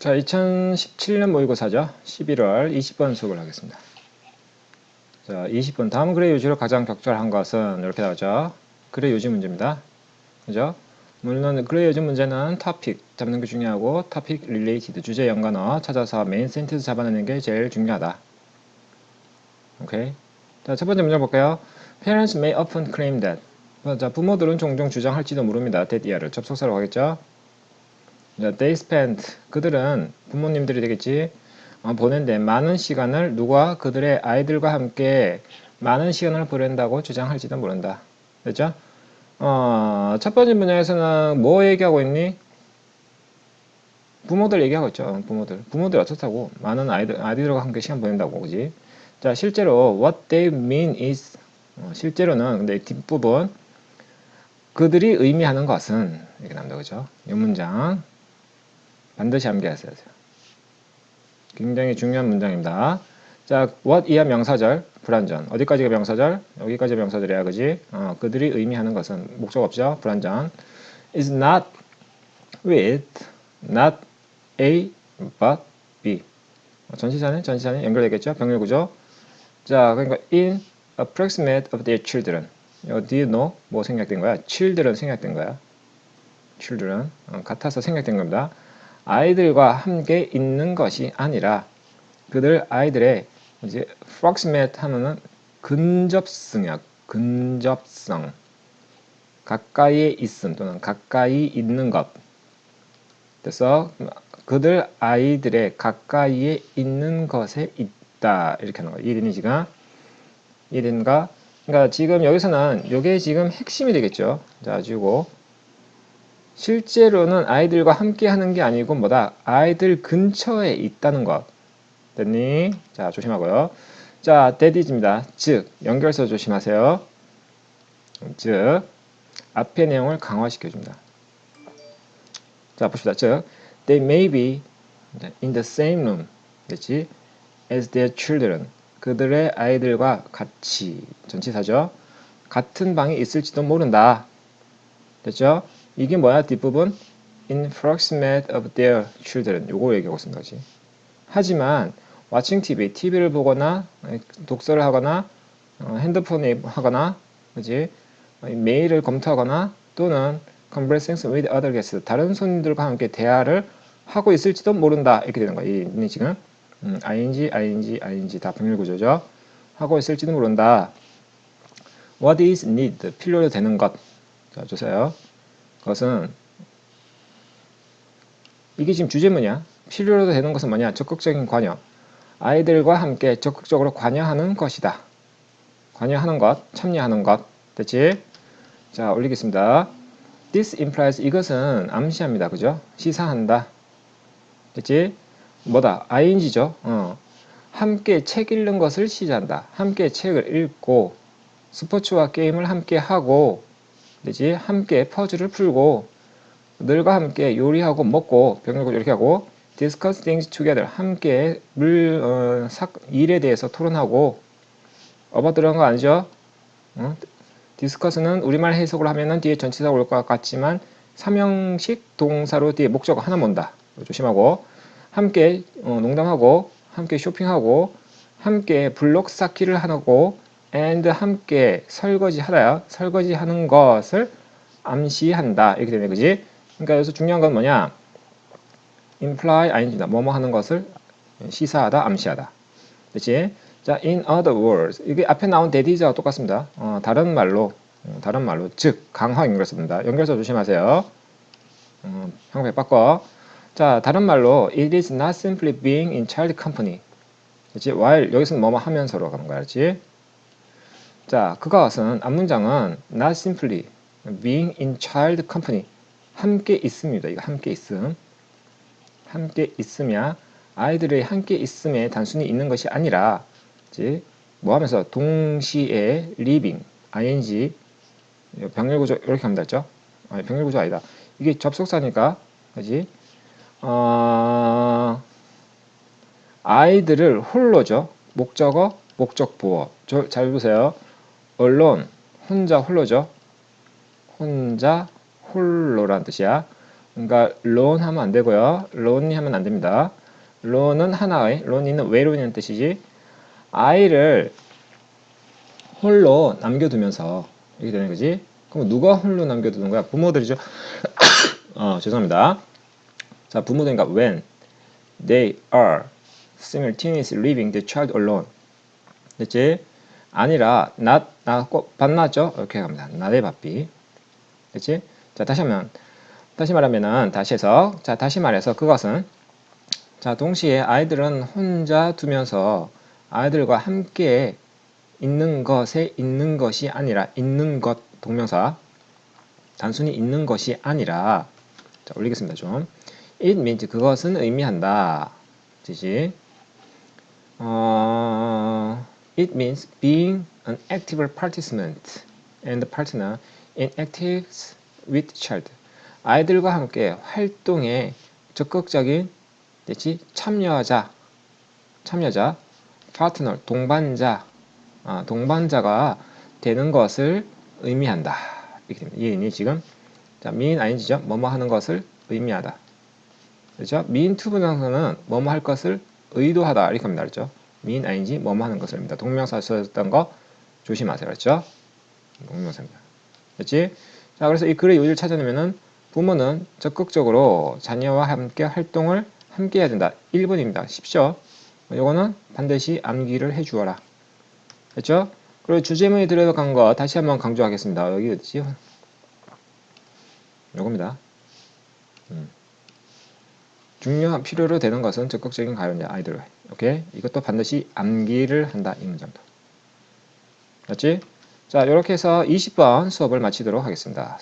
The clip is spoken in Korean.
자, 2017년 모의고사죠. 11월 20번 수업을 하겠습니다. 자, 20번 다음 글의 요지로 가장 적절한 것은 이렇게 나오죠. 글의 요지 문제입니다. 그죠? 물론 글의 요지 문제는 topic 잡는 게 중요하고 topic related 주제 연관어 찾아서 메인 센텐스 잡아내는 게 제일 중요하다. 오케이. 자, 첫 번째 문제 볼까요? Parents may often claim that. 자, 부모들은 종종 주장할지도 모릅니다. that year를 접속사로 가겠죠. 자, they spent 그들은 부모님들이 되겠지 어, 보낸데 많은 시간을 누가 그들의 아이들과 함께 많은 시간을 보낸다고 주장할지도 모른다. 됐죠? 어, 첫 번째 문제에서는 뭐 얘기하고 있니? 부모들 얘기하고 있죠. 부모들. 부모들 어떻다고? 많은 아이들, 아이들과 함께 시간 보낸다고, 그지? 자, 실제로 what they mean is 어, 실제로는 근데 뒷부분 그들이 의미하는 것은 이렇게 나옵니다. 그죠? 이 문장 반드시 암기하셔야 돼요. 굉장히 중요한 문장입니다. 자, what 이하 명사절, 불완전. 어디까지가 명사절? 여기까지 명사절이야, 그지? 어, 그들이 의미하는 것은 목적 없죠? 불완전. is not with, not A, but B. 어, 전시사는 전시사는 연결되겠죠? 병렬 구조. 자, 그러니까 in approximate of their children. 요 do you know? 뭐 생략된 거야? children 생략된 거야. children. 어, 같아서 생략된 겁니다. 아이들과 함께 있는 것이 아니라 그들 아이들의 이제 approximate 하면은 근접성이야. 근접성. 가까이에 있음 또는 가까이 있는 것. 그래서 그들 아이들의 가까이에 있는 것에 있다. 이렇게 하는. 이해되니 지금? 이해되는가? 그러니까 지금 여기서는 이게 지금 핵심이 되겠죠. 자, 주고 실제로는 아이들과 함께 하는 게 아니고 뭐다? 아이들 근처에 있다는 것. 됐니? 자, 조심하고요. 자, 대디즈입니다. 즉, 연결서 조심하세요. 즉, 앞의 내용을 강화시켜줍니다. 자, 봅시다. 즉, they may be in the same room, 그렇지? as their children. 그들의 아이들과 같이, 전치사죠. 같은 방에 있을지도 모른다. 됐죠? 이게 뭐야? 뒷부분 in proximate of their children 요거 얘기하고 있는 거지. 하지만 watching TV, TV를 보거나 독서를 하거나 어, 핸드폰을 하거나 그지 메일을 검토하거나 또는 conversing with other guests 다른 손님들과 함께 대화를 하고 있을지도 모른다 이렇게 되는 거야. 이 지금 음, ing, ing, ing 다 병렬 구조죠. 하고 있을지도 모른다. What is need 필요로 되는 것. 자, 주세요. 그것은 이게 지금 주제문이야. 필요로 되는 것은 뭐냐? 적극적인 관여. 아이들과 함께 적극적으로 관여하는 것이다. 관여하는 것, 참여하는 것. 됐지? 자, 올리겠습니다. This implies 이것은 암시합니다. 그죠? 시사한다. 됐지? 뭐다? ing죠. 어. 함께 책 읽는 것을 시사한다. 함께 책을 읽고 스포츠와 게임을 함께 하고 되지 함께 퍼즐을 풀고 늘과 함께 요리하고 먹고 병렬고 이렇게 하고 discuss things together 함께 물 어, 사, 일에 대해서 토론하고 어바 들어간 거 아니죠? 어? discuss는 우리말 해석을 하면은 뒤에 전치사가 올것 같지만 삼형식 동사로 뒤에 목적어 하나 온다 조심하고 함께 어, 농담하고 함께 쇼핑하고 함께 블록 쌓기를 하고 and 함께 설거지 하다야 설거지 하는 것을 암시한다. 이렇게 되네 그지? 그러니까 여기서 중요한 건 뭐냐? imply ing다 뭐뭐 하는 것을 시사하다 암시하다. 그렇지 자 in other words. 이게 앞에 나온 that is와 똑같습니다. 어, 다른 말로 어, 다른 말로 즉 강화 연결 씁니다. 연결서 조심하세요. 어, 형태 바꿔. 자 다른 말로 it is not simply being in child company. 그렇지 while 여기서는 뭐뭐 하면서로 가는 거야 그렇지 자, 그것은 앞문장은 not simply being in child company 함께 있습니다. 이거 함께 있음. 함께 있으며 아이들의 함께 있음에 단순히 있는 것이 아니라 이제 뭐 하면서 동시에 living ing 병렬 구조 이렇게 하면 되죠. 아니, 병렬 구조 아니다. 이게 접속사니까 그지? 어, 아이들을 홀로죠. 목적어, 목적 보어. 잘 보세요. Alone 혼자 홀로죠. 혼자 홀로란 뜻이야. 그러니까 lone 하면 안 되고요. lonely 하면 안 됩니다. lone은 하나의, lonely는 외로운이라는 뜻이지. 아이를 홀로 남겨두면서 이렇게 되는 거지. 그럼 누가 홀로 남겨두는 거야? 부모들이죠. 어, 죄송합니다. 자, 부모들인가 when they are simultaneously leaving the child alone. 됐지? 아니라 not 나꼭 반나죠? 이렇게 갑니다. not의 바삐. 됐지? 자, 다시 하면 다시 말하면은 다시 해서 자, 다시 말해서 그것은 자, 동시에 아이들은 혼자 두면서 아이들과 함께 있는 것에 있는 것이 아니라 있는 것 동명사 단순히 있는 것이 아니라 자, 올리겠습니다. 좀. It means 그것은 의미한다. 지지. 어, it means being an active participant and partner in activities with child. 아이들과 함께 활동에 적극적인 됐지? 참여자, 참여자, 파트너, 동반자, 아, 동반자가 되는 것을 의미한다. 이렇게 됩니다. 이해니 지금? 자, mean ing죠? 뭐뭐 하는 것을 의미하다. 그렇죠? mean to 분명사는 뭐뭐 할 것을 의도하다 이렇게 합니다. 그렇죠? Mean ing 뭐뭐 하는 것을 입니다. 동명사 썼던 거 조심하세요. 그렇죠? 동명사입니다. 그렇지? 자, 그래서 이 글의 요지를 찾아내면은 부모는 적극적으로 자녀와 함께 활동을 함께 해야 된다. 1번입니다. 쉽죠? 요거는 반드시 암기를 해 주어라. 됐죠? 그리고 주제문에 들어간 거 다시 한번 강조하겠습니다. 여기 어디지? 요겁니다. 음. 중요한 필요로 되는 것은 적극적인 가요냐 아이들. 오케이? 이것도 반드시 암기를 한다 이 문장도. 맞지? 자, 이렇게 해서 20번 수업을 마치도록 하겠습니다.